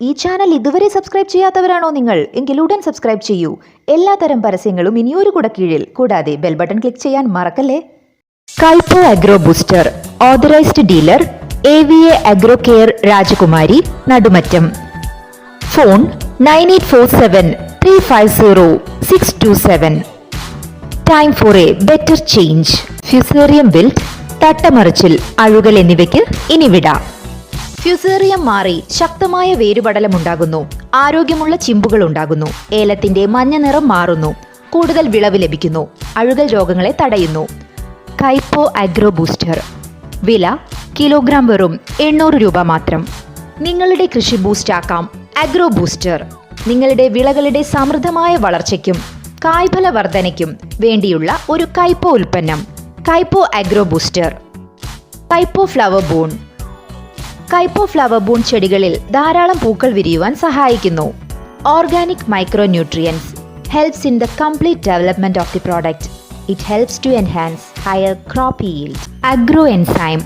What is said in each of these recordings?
ഈ ചാനൽ ഇതുവരെ സബ്സ്ക്രൈബ് ചെയ്യാത്തവരാണോ നിങ്ങൾ? എങ്കിൽ ഉടൻ സബ്സ്ക്രൈബ് ചെയ്യൂ. എല്ലാ തരം പരസ്യങ്ങളും ഇനിയൊരു കുട കീഴിൽ. കൂടാതെ ബെൽ ബട്ടൺ ക്ലിക്ക് ചെയ്യാൻ മറക്കല്ലേ? Kaippo agro booster authorised dealer A V A agro care Rajakumari Nadumattam. Phone nine eight four seven three five zero six two seven. Time for a better change. Fusarium wilt തട്ടമറിച്ചിൽ അഴുകൽ എന്നിവയ്ക്ക് ഇനി വിടാം. Fusarium മാറി ശക്തമായ വേരുപടലമുണ്ടാകുന്നു. ആരോഗ്യമുള്ള ചിമ്പുകൾ ഉണ്ടാകുന്നു ഏലത്തിന്റെ മഞ്ഞ നിറം മാറുന്നു. കൂടുതൽ വിളവ് ലഭിക്കുന്നു. അഴുകൽ രോഗങ്ങളെ തടയുന്നു. Kaippo agro booster. വില കിലോഗ്രാം വെറും എണ്ണൂറ് രൂപ മാത്രം. നിങ്ങളുടെ കൃഷി ബൂസ്റ്റാക്കാം അഗ്രോ ബൂസ്റ്റർ. നിങ്ങളുടെ വിളകളുടെ സമൃദ്ധമായ വളർച്ചയ്ക്കും കായ്ഫല വർധനയ്ക്കും വേണ്ടിയുള്ള ഒരു കൈപ്പോ ഉൽപ്പന്നം. Kaippo agro booster. Kaippo flower boon. Kaippo flower boon ചെടികളിൽ ധാരാളം പൂക്കൾ വിരിയുവാൻ സഹായിക്കുന്നു. Organic micro nutrients helps in the complete development of the product it helps to enhance higher crop yield. Agro enzyme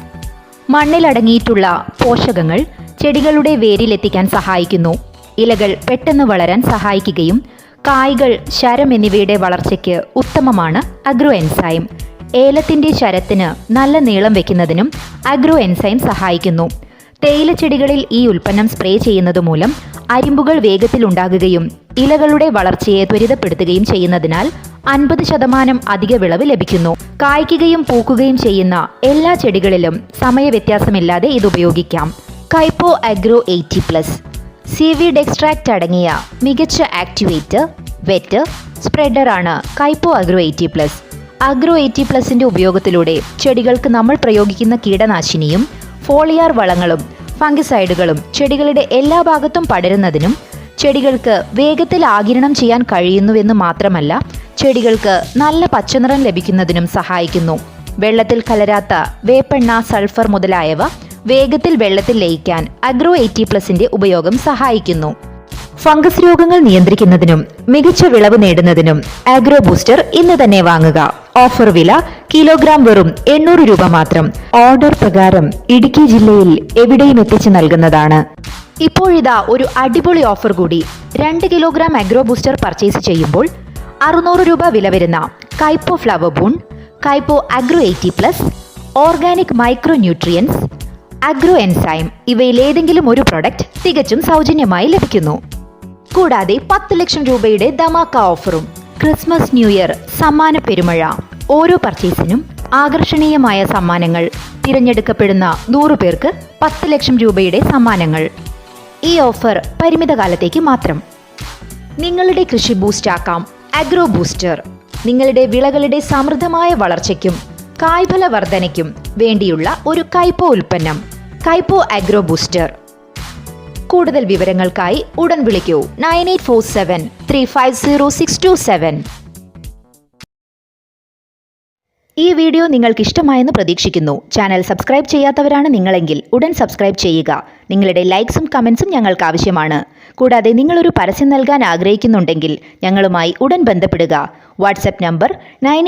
മണ്ണിലടങ്ങിയിട്ടുള്ള പോഷകങ്ങൾ ചെടികളുടെ വേരിലെത്തിക്കാൻ സഹായിക്കുന്നു. ഇലകൾ പെട്ടെന്ന് വളരാൻ സഹായിക്കുകയും കായ്കൾ ശരം എന്നിവയുടെ വളർച്ചയ്ക്ക് ഉത്തമമാണ് അഗ്രോ എൻസൈം ഏലത്തിന്റെ ശരത്തിന് നല്ല നീളം വയ്ക്കുന്നതിനും അഗ്രോ എൻസൈം സഹായിക്കുന്നു. തേയിലച്ചെടികളിൽ ഈ ഉൽപ്പന്നം സ്പ്രേ ചെയ്യുന്നത് മൂലം അരിമ്പുകൾ വേഗത്തിൽ ഉണ്ടാകുകയും ഇലകളുടെ വളർച്ചയെ ത്വരിതപ്പെടുത്തുകയും ചെയ്യുന്നതിനാൽ അൻപത് ശതമാനം അധിക വിളവ് ലഭിക്കുന്നു. കായ്ക്കുകയും പൂക്കുകയും ചെയ്യുന്ന എല്ലാ ചെടികളിലും സമയവ്യത്യാസമില്ലാതെ ഇത് ഉപയോഗിക്കാം. Kaippo agro eighty plus. C V ഡെക്സ്ട്രാക്റ്റ് അടങ്ങിയ മികച്ച activator wet സ്പ്രെഡറാണ് Kaippo agro eighty plus. Agro eighty പ്ലസിന്റെ ഉപയോഗത്തിലൂടെ ചെടികൾക്ക് നമ്മൾ പ്രയോഗിക്കുന്ന കീടനാശിനിയും ഫോളിയാർ വളങ്ങളും ഫംഗിസൈഡുകളും ചെടികളുടെ എല്ലാ ഭാഗത്തും പടരുന്നതിനും ചെടികൾക്ക് വേഗത്തിൽ ആകിരണം ചെയ്യാൻ കഴിയുന്നുവെന്ന് മാത്രമല്ല ചെടികൾക്ക് നല്ല പച്ചനിറം ലഭിക്കുന്നതിനും സഹായിക്കുന്നു. വെള്ളത്തിൽ കലരാത്ത വേപ്പെണ്ണ സൾഫർ മുതലായവ വേഗത്തിൽ വെള്ളത്തിൽ ലയിക്കാൻ അഗ്രോ എയ്റ്റി പ്ലസിന്റെ ഉപയോഗം സഹായിക്കുന്നു. ഫംഗസ് രോഗങ്ങൾ നിയന്ത്രിക്കുന്നതിനും മികച്ച വിളവ് നേടുന്നതിനും അഗ്രോ ബൂസ്റ്റർ ഇന്ന് തന്നെ വാങ്ങുക. ഓഫർ വില കിലോഗ്രാം വെറും എണ്ണൂറ് രൂപ മാത്രം. ഓർഡർ പ്രകാരം ഇടുക്കി ജില്ലയിൽ എവിടെയും എത്തിച്ചു നൽകുന്നതാണ്. ഇപ്പോഴിതാ ഒരു അടിപൊളി ഓഫർ കൂടി. രണ്ട് കിലോഗ്രാം അഗ്രോ ബൂസ്റ്റർ പർച്ചേസ് ചെയ്യുമ്പോൾ അറുന്നൂറ് രൂപ വില വരുന്ന Kaippo flower boon Kaippo agro eighty plus organic micro nutrients agro enzyme ഇവയിൽ ഏതെങ്കിലും ഒരു പ്രൊഡക്റ്റ് തികച്ചും സൗജന്യമായി ലഭിക്കുന്നു. കൂടാതെ പത്ത് ലക്ഷം രൂപയുടെ ധമാക്ക ഓഫറും ക്രിസ്മസ് ന്യൂ ഇയർ സമ്മാന പെരുമഴ. ഓരോ പർച്ചേസിനും ആകർഷണീയമായ സമ്മാനങ്ങൾ. തിരഞ്ഞെടുക്കപ്പെടുന്ന നൂറു പേർക്ക് പത്ത് ലക്ഷം രൂപയുടെ സമ്മാനങ്ങൾ. ഈ ഓഫർ പരിമിത കാലത്തേക്ക് മാത്രം. നിങ്ങളുടെ കൃഷി ബൂസ്റ്റ് ആക്കാം അഗ്രോ ബൂസ്റ്റർ. നിങ്ങളുടെ വിളകളുടെ സമൃദ്ധമായ വളർച്ചയ്ക്കും കായ്ഫല വർധനയ്ക്കും വേണ്ടിയുള്ള ഒരു കൈപ്പോ ഉൽപ്പന്നം. Kaippo agro booster. കൂടുതൽ വിവരങ്ങൾക്കായി ഉടൻ വിളിക്കൂ. Nine eight four seven three five zero six two seven. ഈ വീഡിയോ നിങ്ങൾക്ക് ഇഷ്ടമായെന്ന് പ്രതീക്ഷിക്കുന്നു. ചാനൽ സബ്സ്ക്രൈബ് ചെയ്യാത്തവരാണ് നിങ്ങളെങ്കിൽ ഉടൻ സബ്സ്ക്രൈബ് ചെയ്യുക. നിങ്ങളുടെ ലൈക്സും കമൻസും ഞങ്ങൾക്ക് ആവശ്യമാണ് കൂടാതെ നിങ്ങളൊരു പരസ്യം നൽകാൻ ആഗ്രഹിക്കുന്നുണ്ടെങ്കിൽ ഞങ്ങളുമായി ഉടൻ ബന്ധപ്പെടുക. WhatsApp number nine